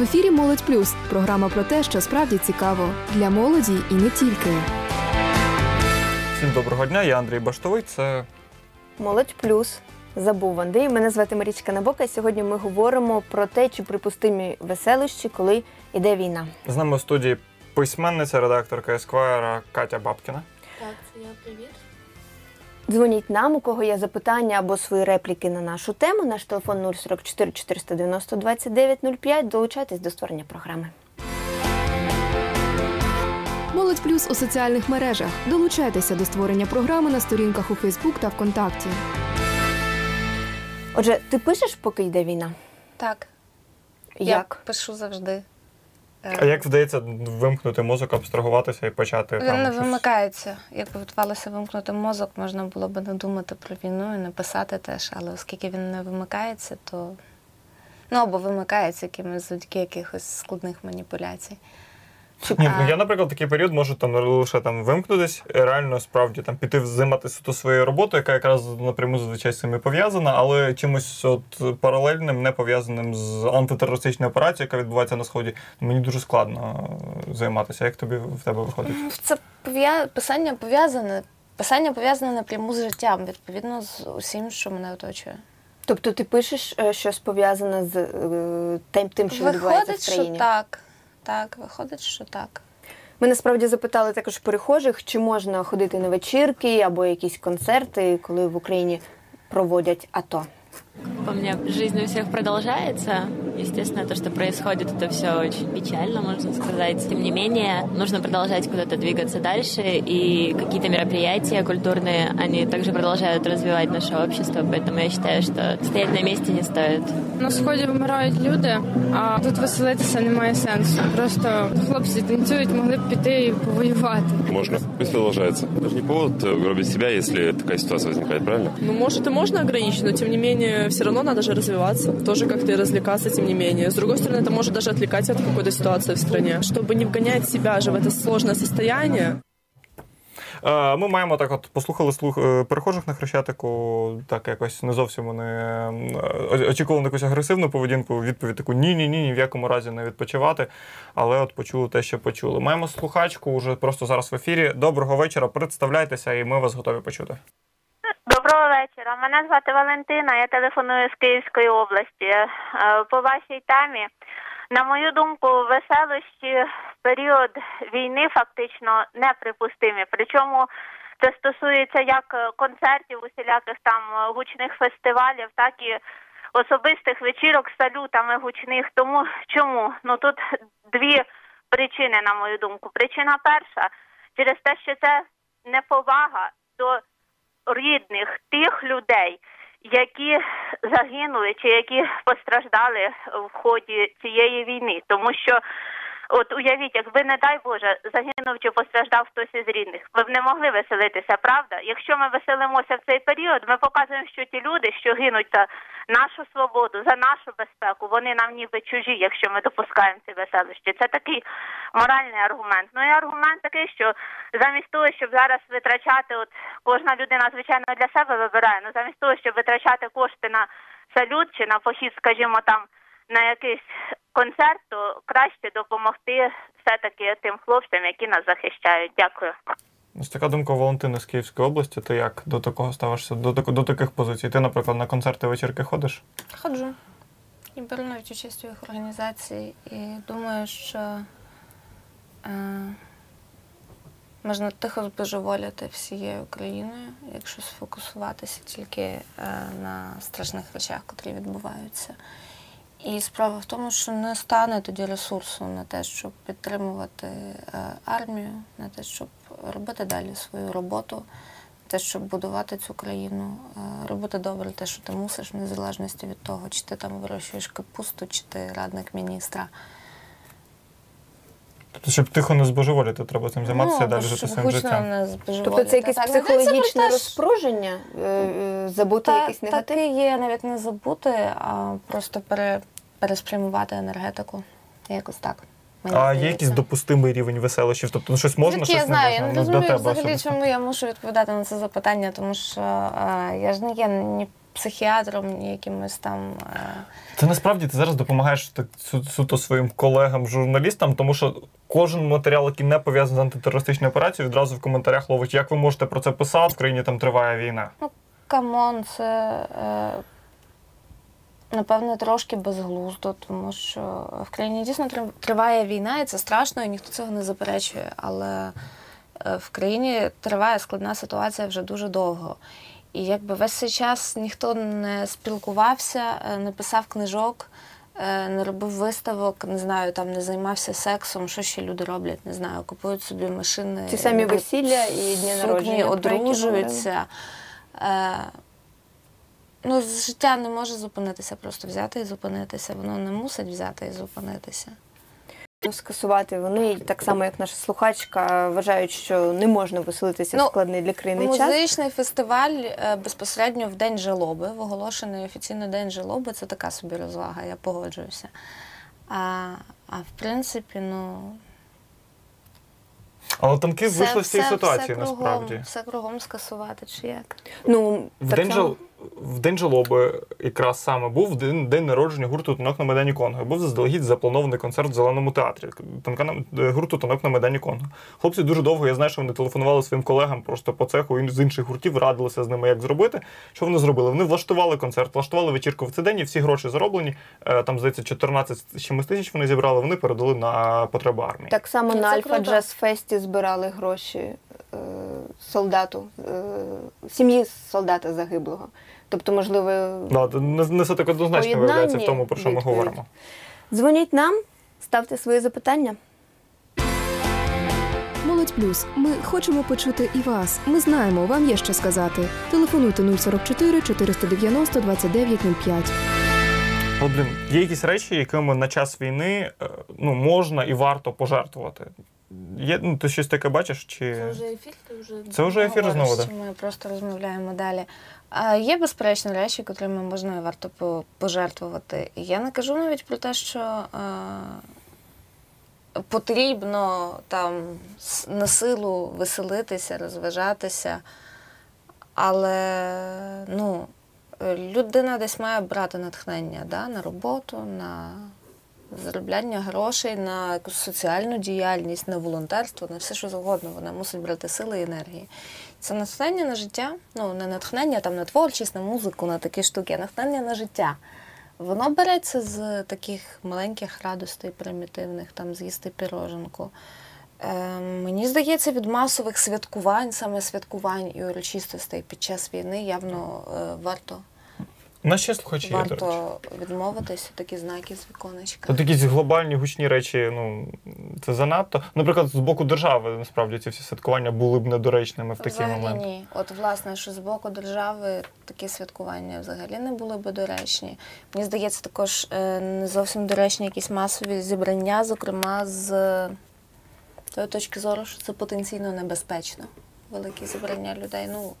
В ефірі Молодь Плюс програма про те, що справді цікаво для молоді і не тільки. Всім доброго дня, я Андрій Баштовий. Це Молодь плюс. Забув Андрій. Мене звати Марічка Набока. і Сьогодні ми говоримо про те, чи припустимі веселощі, коли йде війна. з нами в студії письменниця, редакторка Есквайра Катя Бабкіна. Так, це я привіт. Дзвоніть нам, у кого є запитання або свої репліки на нашу тему. Наш телефон 044 490 2905. Долучайтесь до створення програми. Молодь Плюс у соціальних мережах. Долучайтеся до створення програми на сторінках у Фейсбук та ВКонтакті. Отже, ти пишеш, поки йде війна? Так, я Як? пишу завжди. Е, А як вдається вимкнути мозок, абстрагуватися і почати Він там не щось? вимикається. Якби вдавалося вимкнути мозок, можна було б не думати про війну і не писати теж, але оскільки він не вимикається, то ну або вимикається якимось завдяки якихось складних маніпуляцій. Ні, ну я, наприклад, такий період можу там лише там вимкнутись, реально справді там піти займатися то своєю роботою, яка якраз напряму зазвичай з цим і пов'язана, але чимось от паралельним, не пов'язаним з антитерористичною операцією, яка відбувається на сході, мені дуже складно е, займатися. Як тобі в тебе виходить? Це пов'я... писання пов'язане. Писання пов'язане напряму з життям, відповідно з усім, що мене оточує. Тобто ти пишеш е, щось пов'язане з е, тим, тим, що відбувається Виходить, в країні? що так. Так, виходить, що так. Ми насправді запитали також перехожих, чи можна ходити на вечірки або якісь концерти, коли в Україні проводять АТО. У меня жизнь у всех продолжается. Естественно, то, что происходит, это все очень печально, можно сказать. Тем не менее, нужно продолжать куда-то двигаться дальше, и какие-то мероприятия культурные, они также продолжают развивать наше общество, поэтому я считаю, что стоять на месте не стоит. На сході вмирають люди, а тут веселитися немає сенсу. Просто хлопці танцюють, могли б піти і повоювати. Можно. Пусть продолжается. Это же не повод э, гробить себя, если такая ситуация возникает, правильно? Ну, может, и можно ограничить, но тем не менее, все равно надо же развиваться, тоже как-то и развлекаться, тем не менее. С другой стороны, это может даже отвлекать от какой-то ситуации в стране, чтобы не вгонять себя же в это сложное состояние. Е, Ми маємо так, от послухали слух е, перехожих на хрещатику, так якось не зовсім вони е, очікували на якусь агресивну поведінку. Відповідь таку ні, ні, ні, ні в якому разі не відпочивати. Але от почули те, що почули. Маємо слухачку уже просто зараз в ефірі. Доброго вечора. Представляйтеся, і ми вас готові почути. Вечора. Мене звати Валентина. Я телефоную з Київської області. Е, По вашій темі, на мою думку, веселощі в період війни фактично неприпустимі. Причому це стосується як концертів, усіляких там гучних фестивалів, так і особистих вечірок з салютами гучних. Тому чому? Ну тут дві причини, на мою думку. Причина перша через те, що це неповага до рідних тих людей, які загинули чи які постраждали в ході цієї війни, тому що. От уявіть, якби не дай Боже загинув чи постраждав хтось із рідних, ви б не могли веселитися, правда? Якщо ми веселимося в цей період, ми показуємо, що ті люди, що гинуть за нашу свободу, за нашу безпеку, вони нам ніби чужі, якщо ми допускаємо ці веселищі. Це такий моральний аргумент. Ну і аргумент такий, що замість того, щоб зараз витрачати, от кожна людина, звичайно, для себе вибирає, ну замість того, щоб витрачати кошти на салют чи на похід, скажімо, там на якийсь концерт, то краще допомогти все-таки тим хлопцям, які нас захищають. Дякую. Ось така думка Валентини з Київської області. Ти як до такого ставишся? До, до таких позицій? Ти, наприклад, на концерти вечірки ходиш? Ходжу. І беру навіть участь у їх організації. І думаю, що е, можна тихо збожеволіти всією країною, якщо сфокусуватися тільки е, на страшних речах, котрі відбуваються. І справа в тому, що не стане тоді ресурсу на те, щоб підтримувати е, армію, на те, щоб робити далі свою роботу, те, щоб будувати цю країну, е, робити добре те, що ти мусиш, в незалежності від того, чи ти там вирощуєш капусту, чи ти радник міністра. Тобто, щоб тихо не збожеволіти, треба цим займатися і Ну, далі жити своїм життям. не. Тобто це якесь психологічне це розпруження, е, е, забути Та- якийсь негатив? Так є, навіть не забути, а просто пере, переспрямувати енергетику. Якось так. мені А є якийсь допустимий рівень веселощів? Тобто, ну щось можна, щось я знаю, не я не Ну, розумію взагалі, особисто. чому я мушу відповідати на це запитання, тому що е, я ж не є ні психіатром, ні якимось там. е, Це насправді ти зараз допомагаєш так су- суто своїм колегам, журналістам, тому що кожен матеріал, який не пов'язаний з антитерористичною операцією, відразу в коментарях ловить, як ви можете про це писати, в країні там триває війна. Ну, Камон, це е, напевне трошки безглуздо, тому що в країні дійсно трив- триває війна, і це страшно, і ніхто цього не заперечує. Але е, в країні триває складна ситуація вже дуже довго. І якби весь цей час ніхто не спілкувався, е, не писав книжок, е, не робив виставок, не знаю, там не займався сексом, що ще люди роблять, не знаю, купують собі машини. Ті самі весілля і дні сукні, народження, про одружуються. Е, ну, життя не може зупинитися, просто взяти і зупинитися. Воно не мусить взяти і зупинитися. Скасувати. Вони так само, як наша слухачка, вважають, що не можна веселитися в Ну, складний для країни час. Музичний фестиваль е, безпосередньо в День жалоби, в оголошений офіційно День жалоби, це така собі розвага, я погоджуюся. А, а в принципі, ну. Але танки вийшли з цієї все- ситуації все кругом, насправді. Все кругом скасувати чи як. Ну, В так день, само. жал... в день жалоби якраз саме був день, день народження гурту Танок на Майдані Конго. Був заздалегідь запланований концерт в зеленому театрі танка на... е, гурту Танок на Майдані Конго. Хлопці дуже довго, я знаю, що вони телефонували своїм колегам просто по цеху з інших гуртів, радилися з ними, як зробити. Що вони зробили? Вони влаштували концерт, влаштували вечірку в цей день, і всі гроші зароблені. Е, Там, здається, 14 з чимось тисяч вони зібрали, вони передали на потреби армії. Так само на Альфа. Джаз Фесті збирали гроші солдату, е, сім'ї солдата загиблого. Тобто, можливо, Да, не, не все так однозначно виявляється в тому, про що ми говоримо. дзвоніть нам, ставте свої запитання. Молодь Плюс. Ми хочемо почути і вас. Ми знаємо, вам є що сказати. Телефонуйте 044 490 2905. Але, блін, є якісь речі, якими на час війни е, ну, можна і варто пожертвувати. Є, ну, ти щось таке бачиш? Чи... Це вже ефір, ти вже Це вже ефір знову, да. Ми просто розмовляємо далі. А є безперечно речі, котрими можна і варто по- пожертвувати. Я не кажу навіть про те, що е, потрібно там на силу веселитися, розважатися. Але ну, людина десь має брати натхнення да, на роботу, на заробляння грошей, на якусь соціальну діяльність, на волонтерство, на все, що завгодно. Вона мусить брати сили і енергії. Це натхнення на життя, ну не натхнення там на творчість, на музику, на такі штуки, а натхнення на життя. Воно береться з таких маленьких радостей, примітивних, там з'їсти піроженку. Е, мені здається, від масових святкувань, саме святкувань і урочистостей під час війни явно е, варто, Ще слухачі є, до речі. варто відмовитися, такі знаки з віконечка. Якісь глобальні гучні речі, ну це занадто. Наприклад, з боку держави насправді ці всі святкування були б недоречними в такі взагалі моменти. ні. От власне, що з боку держави такі святкування взагалі не були б доречні. Мені здається, також е, не зовсім доречні якісь масові зібрання, зокрема з тої точки зору, що це потенційно небезпечно. Великі зібрання людей. Ну,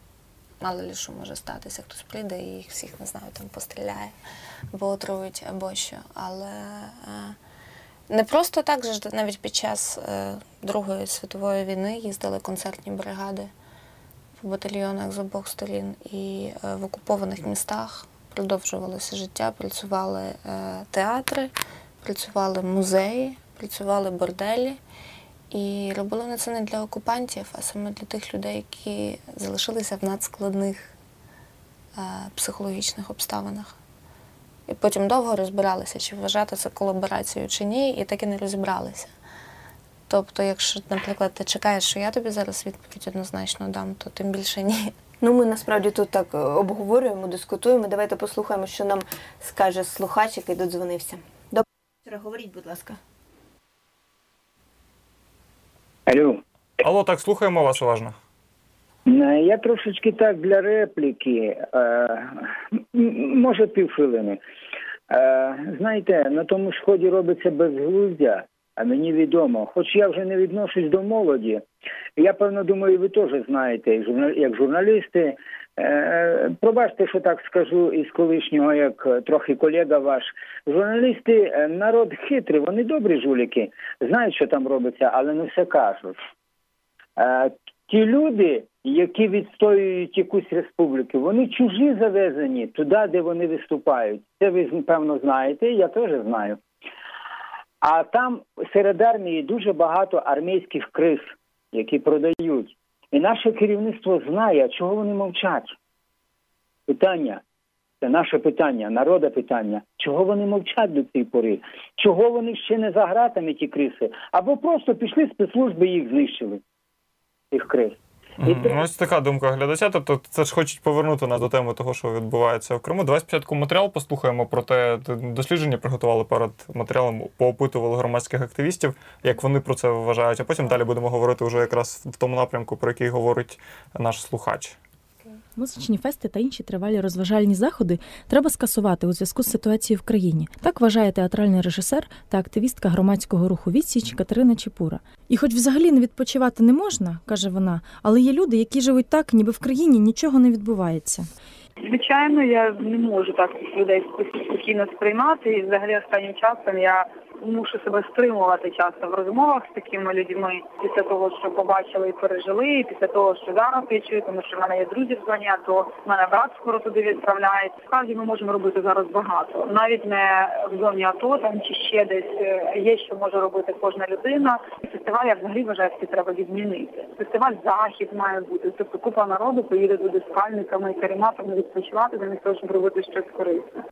мало ли що може статися, хтось прийде і їх всіх не знаю, там постріляє або отрують, або що. Але е, не просто так же навіть під час е, Другої світової війни їздили концертні бригади в батальйонах з обох сторін, і е, в окупованих містах продовжувалося життя, працювали театри, працювали музеї, працювали борделі. І робили вони це не для окупантів, а саме для тих людей, які залишилися в надскладних е, психологічних обставинах. І потім довго розбиралися, чи вважати це колаборацією чи ні, і так і не розібралися. Тобто, якщо, наприклад, ти чекаєш, що я тобі зараз відповідь однозначно дам, то тим більше ні. Ну, ми насправді тут так е, обговорюємо, дискутуємо. Давайте послухаємо, що нам скаже слухач, який додзвонився. Доброго вечора, говоріть, будь ласка. Алло. Алло, так, слухаємо вас уважно. Е, Я трошечки так для репліки, е, може півхвилини. Е, Знаєте, на тому сході робиться безглуздя, а мені відомо. Хоч я вже не відношусь до молоді, я певно думаю, ви теж знаєте, як журналісти. Е, Пробачте, що так скажу із колишнього, як е, трохи колега ваш. Журналісти е, народ хитрий, вони добрі жуліки, знають, що там робиться, але не все кажуть. Ті люди, які відстоюють якусь республіку, вони чужі завезені туди, де вони виступають. Це ви певно знаєте, я теж знаю. А там серед армії дуже багато армійських криз, які продають. І наше керівництво знає, чого вони мовчать. Питання. Це наше питання, народа питання. Чого вони мовчать до цієї пори? Чого вони ще не за гратами, ті криси? Або просто пішли спецслужби і їх знищили. Тих крис. Мгм. Ось така думка глядача. Тобто, це ж хочуть повернути нас до теми того, що відбувається в Криму. Давай спочатку матеріал послухаємо про те, дослідження приготували перед матеріалом, поопитували громадських активістів, як вони про це вважають. А потім далі будемо говорити вже якраз в тому напрямку, про який говорить наш слухач. Музичні фести та інші тривалі розважальні заходи треба скасувати у зв'язку з ситуацією в країні. Так вважає театральний режисер та активістка громадського руху Відсіч Катерина Чепура. І хоч взагалі не відпочивати не можна, каже вона, але є люди, які живуть так, ніби в країні нічого не відбувається. Звичайно, я не можу так людей спокійно сприймати. І взагалі останнім часом я мушу себе стримувати часто в розмовах з такими людьми після того, що побачили і пережили, і після того, що зараз я чую, тому що в мене є друзі в зоні, то в мене брат скоро туди відправляють. Справді ми можемо робити зараз багато, навіть не в зоні АТО там чи ще десь е, є, що може робити кожна людина. Фестиваль я взагалі вважаю, що треба відмінити. Фестиваль захід має бути. Тобто купа народу поїде туди з пальниками і каріматами відпочивати, замість того, щоб робити щось корисне.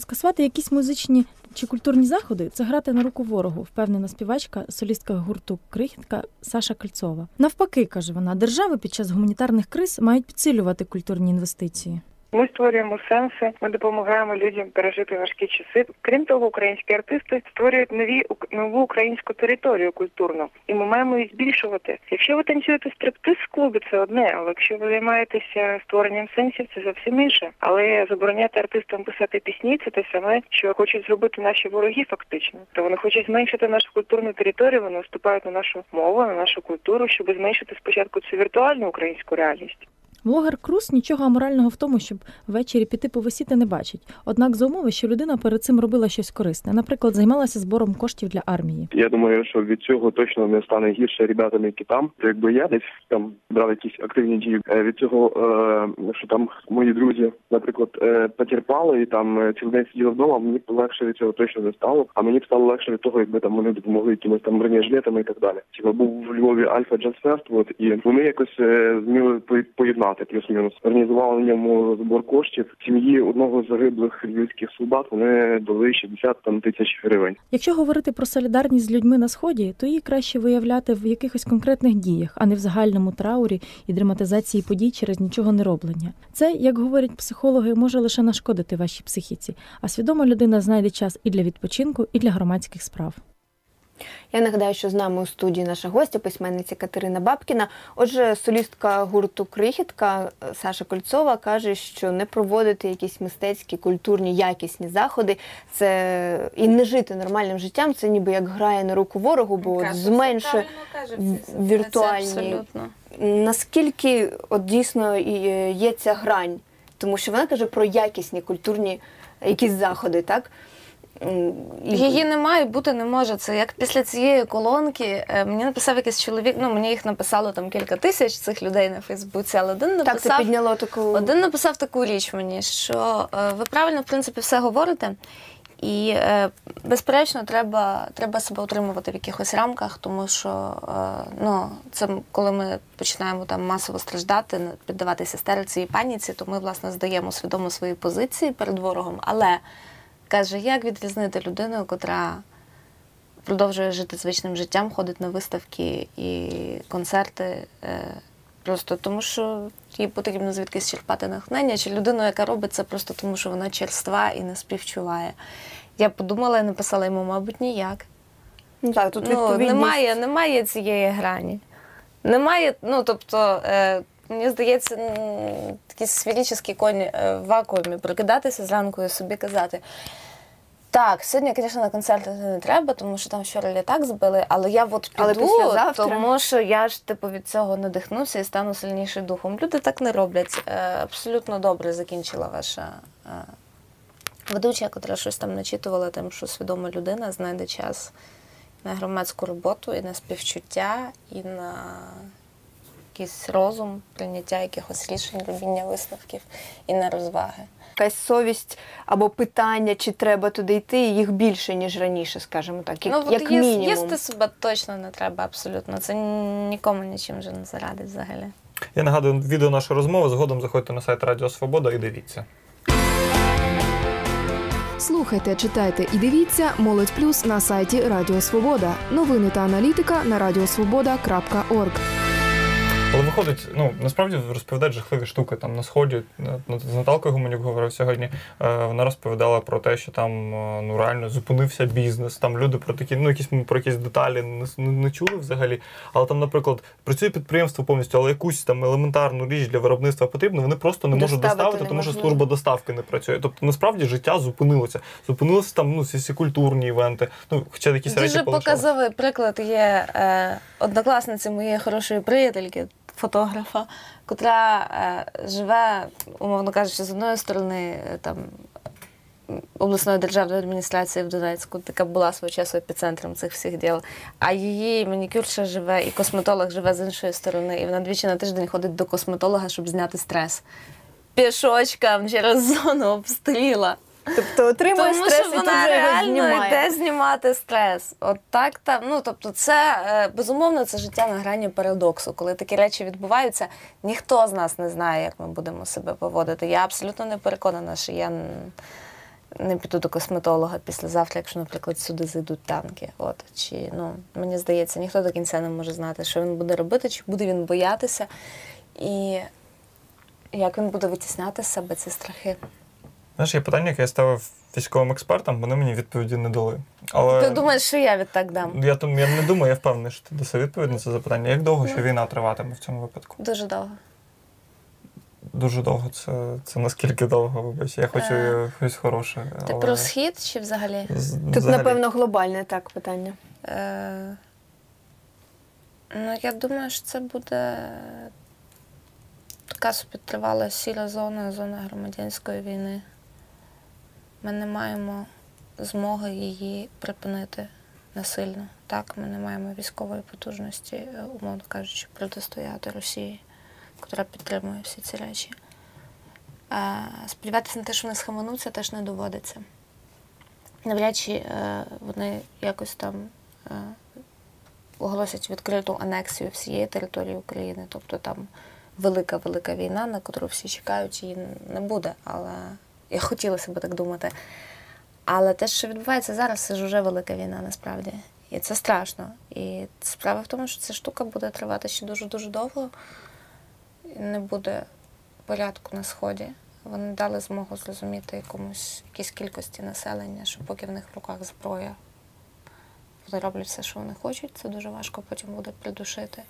Скасувати якісь музичні чи культурні заходи це грати на руку ворогу, впевнена співачка, солістка гурту Крихітка Саша Кальцова. Навпаки, каже вона, держави під час гуманітарних криз мають підсилювати культурні інвестиції. Ми створюємо сенси, ми допомагаємо людям пережити важкі часи. Крім того, українські артисти створюють нові нову українську територію культурну, і ми маємо її збільшувати. Якщо ви танцюєте стриптиз в клубі, це одне, але якщо ви займаєтеся створенням сенсів, це зовсім інше. Але забороняти артистам писати пісні, це те саме, що хочуть зробити наші вороги, фактично. То вони хочуть зменшити нашу культурну територію. Вони вступають на нашу мову, на нашу культуру, щоб зменшити спочатку цю віртуальну українську реальність. Блогер Крус нічого аморального в тому, щоб ввечері піти повисіти не бачить. Однак за умови, що людина перед цим робила щось корисне, наприклад, займалася збором коштів для армії. Я думаю, що від цього точно не стане гірше ребятам, які там. Якби я десь там брав якісь активні дії е, від цього, е, що там мої друзі, наприклад, е, потерпали і там цілий день сиділи вдома. Мені б легше від цього точно не стало. А мені б стало легше від того, якби там вони допомогли якимось там бронежилетами і так далі. Типа був в Львові Альфа Джаз от і вони якось зміли пої- поєднати плюс-мінус. Організували на ньому збор коштів. Сім'ї одного з загиблих львівських солдат вони дали 60 там тисяч гривень. Якщо говорити про солідарність з людьми на сході, то її краще виявляти в якихось конкретних діях, а не в загальному траурі і драматизації подій через нічого не роблення. Це, як говорять психологи, може лише нашкодити вашій психіці, а свідома людина знайде час і для відпочинку, і для громадських справ. Я нагадаю, що з нами у студії наша гостя, письменниця Катерина Бабкіна. Отже, солістка гурту Крихітка Саша Кольцова каже, що не проводити якісь мистецькі, культурні, якісні заходи, це і не жити нормальним життям, це ніби як грає на руку ворогу, бо зменшує в- віртуальні. абсолютно. Наскільки от дійсно е, є ця грань? Тому що вона каже про якісні культурні якісь заходи, так? Її немає, бути не може. Це як після цієї колонки е, мені написав якийсь чоловік. Ну мені їх написало там кілька тисяч цих людей на Фейсбуці, але один Так, написав підняло таку. один написав таку річ мені, що е, ви правильно в принципі все говорите. І е, безперечно, треба, треба себе утримувати в якихось рамках, тому що е, ну, це коли ми починаємо там масово страждати, піддаватися істериці і паніці, то ми власне здаємо свідомо свої позиції перед ворогом. Але каже, як відрізнити людину, котра продовжує жити звичним життям, ходить на виставки і концерти. Е, Просто тому, що їй потрібно звідкись черпати натхнення, чи людину, яка робить це просто тому, що вона черства і не співчуває. Я подумала і написала йому, мабуть, ніяк. Ну, так, тут ну, відповідність. немає, немає цієї грані. Немає, ну тобто, е, мені здається, такий сферичний конь е, в вакуумі прокидатися зранку і собі казати. Так, сьогодні, звісно, на концерти не треба, тому що там вчора літак збили, але я от піду, Але тому що я ж типу від цього надихнуся і стану сильніше духом. Люди так не роблять. Е, абсолютно добре закінчила ваша е, ведуча, котра щось там начитувала, тим, що свідома людина знайде час на громадську роботу і на співчуття, і на якийсь розум, прийняття якихось рішень, робіння висновків і не розваги. Якась совість або питання, чи треба туди йти, їх більше, ніж раніше, скажімо так, як, ну, як от мінімум. їсти себе точно не треба абсолютно. Це нікому нічим вже не зарадить взагалі. Я нагадую відео нашої розмови. Згодом заходьте на сайт Радіо Свобода і дивіться. Слухайте, читайте і дивіться Молодь Плюс на сайті Радіо Свобода. Новини та аналітика на радіосвобода.орг. Але виходить, ну насправді розповідають жахливі штуки там на сході. З Наталкою Гуменюк говорив сьогодні. е, Вона розповідала про те, що там е, ну реально зупинився бізнес. Там люди про такі, ну якісь про якісь деталі не, не, не чули взагалі. Але там, наприклад, працює підприємство повністю, але якусь там елементарну річ для виробництва потрібно, вони просто не можуть Доставити тому що неможливо. служба доставки не працює. Тобто насправді життя зупинилося. Зупинилися там ну всі культурні івенти. Ну хоча якісь речі Дуже полишалися. показовий приклад є е, однокласниці моєї хорошої приятельки, фотографа, котра е, живе, умовно кажучи, з одної сторони е, там. Обласної державної адміністрації в Донецьку, яка була свого часу епіцентром цих всіх діл. А її манікюрша живе, і косметолог живе з іншої сторони. І вона двічі на тиждень ходить до косметолога, щоб зняти стрес. Пішочкам через зону обстріла. Тобто отримує Тому стрес що і тут вона реально йде знімати стрес. От так там. Ну тобто, це е, безумовно це життя на грані парадоксу. Коли такі речі відбуваються, ніхто з нас не знає, як ми будемо себе поводити. Я абсолютно не переконана, що я не піду до косметолога післязавтра, якщо, наприклад, сюди зайдуть танки. От чи ну мені здається, ніхто до кінця не може знати, що він буде робити, чи буде він боятися, і як він буде витісняти з себе ці страхи. Знаєш, є питання, яке я ставив військовим експертам, вони мені відповіді не дали. Але Ти думаєш, що я відтак дам? я там я не думаю, я впевнений, що ти даси відповідь на це запитання. Як довго що війна триватиме в цьому випадку? Дуже довго. Дуже довго. Це, це наскільки довго, вибач. Я хочу Е, щось хороше. Ти про схід чи взагалі? з- Тут, взагалі. напевно, глобальне так питання. Е, ну, я думаю, що це буде така собі тривала сіра зона, зона громадянської війни. Ми не маємо змоги її припинити насильно. Так, ми не маємо військової потужності, е, умовно кажучи, протистояти Росії, яка підтримує всі ці речі. Е, сподіватися на те, що вони схаменуться, теж не доводиться. Навряд чи е, вони якось там оголосять відкриту анексію всієї території України. Тобто там велика велика війна, на котру всі чекають, її не буде. Але я хотілося б так думати. Але те, що відбувається зараз, це ж вже велика війна насправді. І це страшно. І справа в тому, що ця штука буде тривати ще дуже-дуже довго. Не буде порядку на сході. Вони дали змогу зрозуміти якомусь якійсь кількості населення, що поки в них в руках зброя, вони роблять все, що вони хочуть. Це дуже важко потім буде придушити.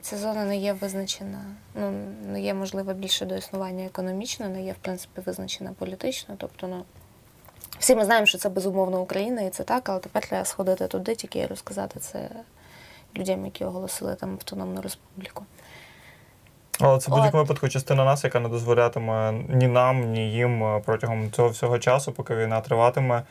Ця зона не є визначена, ну не є можлива більше до існування економічно, не є в принципі визначена політично. Тобто, ну всі ми знаємо, що це безумовно Україна, і це так, але тепер треба сходити туди, тільки і розказати це людям, які оголосили там автономну республіку. Але це в будь-якому випадку частина нас, яка не дозволятиме ні нам, ні їм е, протягом цього всього часу, поки війна триватиме,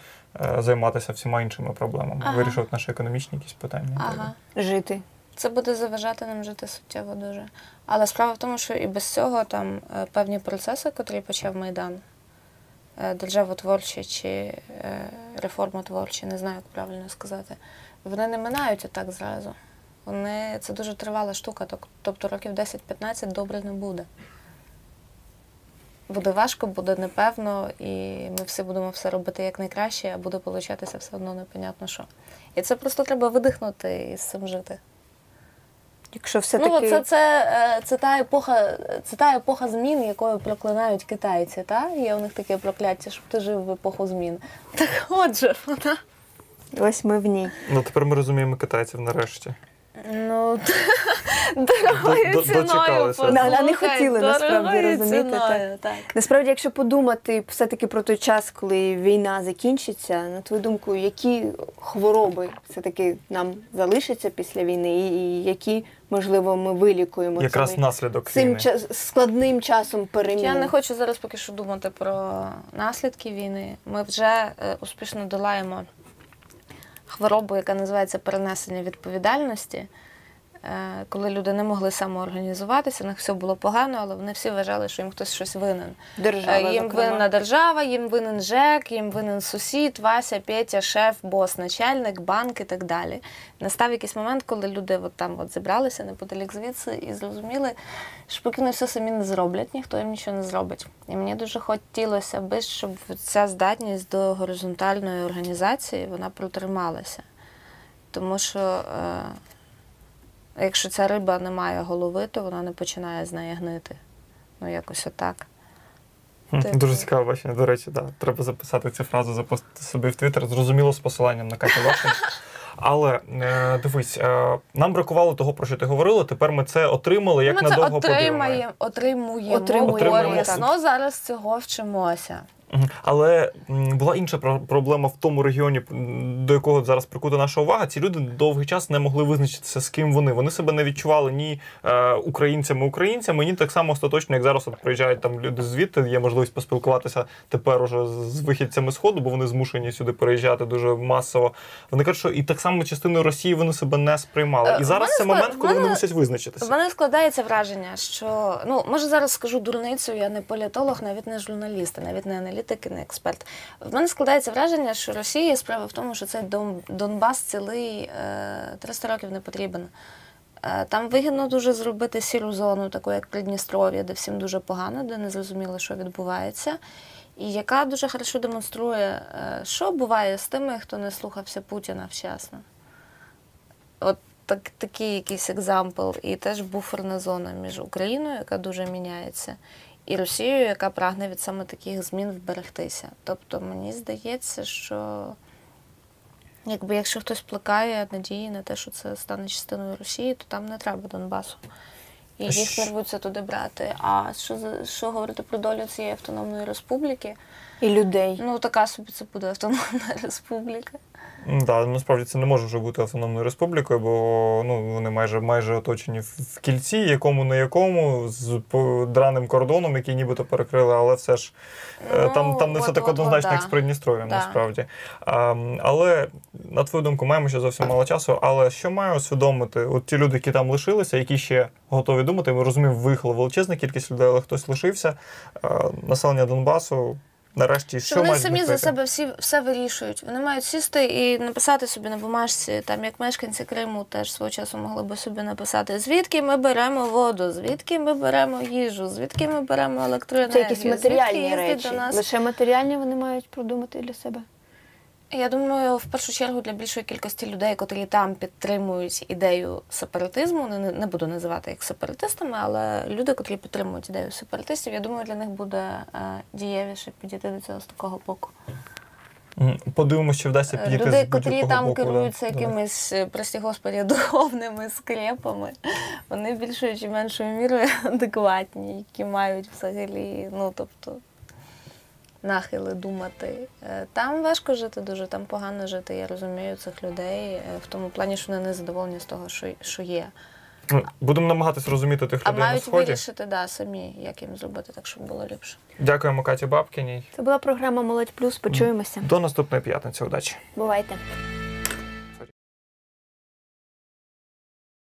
е, займатися всіма іншими проблемами, Ага. вирішувати наші економічні якісь питання. Ага. Жити. Це буде заважати нам жити суттєво дуже. Але справа в тому, що і без цього там е, певні процеси, котрі почав Майдан, е, державотворчі чи е, реформотворчі, не знаю, як правильно сказати, вони не минають отак зразу. Вони, це дуже тривала штука, тобто років 10-15 добре не буде. Буде важко, буде непевно, і ми всі будемо все робити як найкраще, а буде получатися все одно непонятно що. І це просто треба видихнути і з цим жити. Якщо все-таки... Ну, це, це, е, це, та епоха, це та епоха змін, якою проклинають китайці. Та? Є у них таке прокляття, щоб ти жив в епоху змін. Так отже, вона. Ось ми в ній. Ну тепер ми розуміємо китайців нарешті. Ну, дорогою до- ціною. да, не хотіли, насправді, розуміти, ціною, так. Насправді, якщо подумати все-таки про той час, коли війна закінчиться, на твою думку, які хвороби все-таки нам залишаться після війни, і, і які, можливо, ми вилікуємо Якраз цими- наслідок цим війни. ча- складним часом перемін? Я не хочу зараз поки що думати про наслідки війни. Ми вже е, успішно долаємо хворобу, яка називається перенесення відповідальності. Е, коли люди не могли самоорганізуватися, у них все було погано, але вони всі вважали, що їм хтось щось винен. Держава, Е, Їм зокрема. винна держава, їм винен ЖЕК, їм винен сусід, Вася, Петя, шеф, бос, начальник, банк і так далі. Настав якийсь момент, коли люди от там от зібралися неподалік звідси і зрозуміли, що поки вони все самі не зроблять, ніхто їм нічого не зробить. І мені дуже хотілося би, щоб ця здатність до горизонтальної організації вона протрималася. Тому що е, якщо ця риба не має голови, то вона не починає з неї гнити. Ну, якось отак. Типу. Дуже цікаве бачення. До речі, да. треба записати цю фразу, запостити собі в Твіттер. Зрозуміло з посиланням на Катю Лапшин. Але е, дивись, е, нам бракувало того, про що ти говорила. Тепер ми це отримали, як Ми це надовго отримаємо, подумаємо. отримуємо, Отримуємо, Отримуємо. ясно, зараз цього вчимося. Але була інша про- проблема в тому регіоні, до якого зараз прикута наша увага. Ці люди довгий час не могли визначитися, з ким вони. Вони себе не відчували ні е, українцями-українцями, ні так само остаточно, як зараз от приїжджають там люди звідти. Є можливість поспілкуватися тепер уже з- вихідцями сходу, бо вони змушені сюди переїжджати дуже масово. Вони кажуть, що і так само частиною Росії вони себе не сприймали. Е, І зараз це склад- момент, коли вони мусять визначитися. В мене складається враження, що ну може зараз скажу дурницю, я не політолог, навіть не журналіст, навіть не аналітик і не експерт. В мене складається враження, що Росії справа в тому, що цей Дон, Донбас цілий е, 300 років не потрібен. Е, Там вигідно дуже зробити сіру зону, таку як Придністров'я, де всім дуже погано, де не зрозуміло, що відбувається, і яка дуже хорошо демонструє, е, що буває з тими, хто не слухався Путіна вчасно. От так, такий якийсь екзампл, і теж буферна зона між Україною, яка дуже міняється, і Росією, яка прагне від саме таких змін вберегтися. Тобто мені здається, що якби якщо хтось плекає надії на те, що це стане частиною Росії, то там не треба Донбасу. І їх не рвуться туди брати. А що що говорити про долю цієї автономної республіки? І людей. Ну така собі це буде автономна республіка. Да, насправді це не може вже бути автономною республікою, бо ну, вони майже майже оточені в кільці, якому не якому, з драним кордоном, який нібито перекрили, але все ж е, Ну, там, там не все так от- однозначно, от, як з Придністров'ям, Да. насправді. А, але на твою думку, маємо ще зовсім мало часу. Але що має усвідомити? От ті люди, які там лишилися, які ще готові думати, ми розуміємо, виїхала величезна кількість людей, але хтось лишився. А, населення Донбасу. Нарешті, що Що вони мають самі за себе всі все вирішують. Вони мають сісти і написати собі на бумажці, там як мешканці Криму теж свого часу могли би собі написати, звідки ми беремо воду, звідки ми беремо їжу, звідки ми беремо Це якісь матеріальні речі. до нас. Лише матеріальні вони мають продумати для себе. Я думаю, в першу чергу для більшої кількості людей, котрі там підтримують ідею сепаратизму, не, не буду називати їх сепаратистами, але люди, котрі підтримують ідею сепаратистів, я думаю, для них буде е, дієвіше підійти до цього з такого боку. Подивимося, чи вдасться підійти Людей, з котрі там боку. керуються Да. якимись, е, прості господі, духовними скрепами, вони більшою чи меншою мірою адекватні, які мають взагалі, ну тобто. Нахили думати. Е, Там важко жити дуже, там погано жити. Я розумію цих людей е, в тому плані, що вони не задоволені з того, що, що є. Ну, Будемо намагатися розуміти тих А людей на мають сході. вирішити да, самі, як їм зробити так, щоб було ліпше. Дякуємо Каті Бабкіній. Це була програма Молодь Плюс. Почуємося. До наступної п'ятниці. Удачі. Бувайте.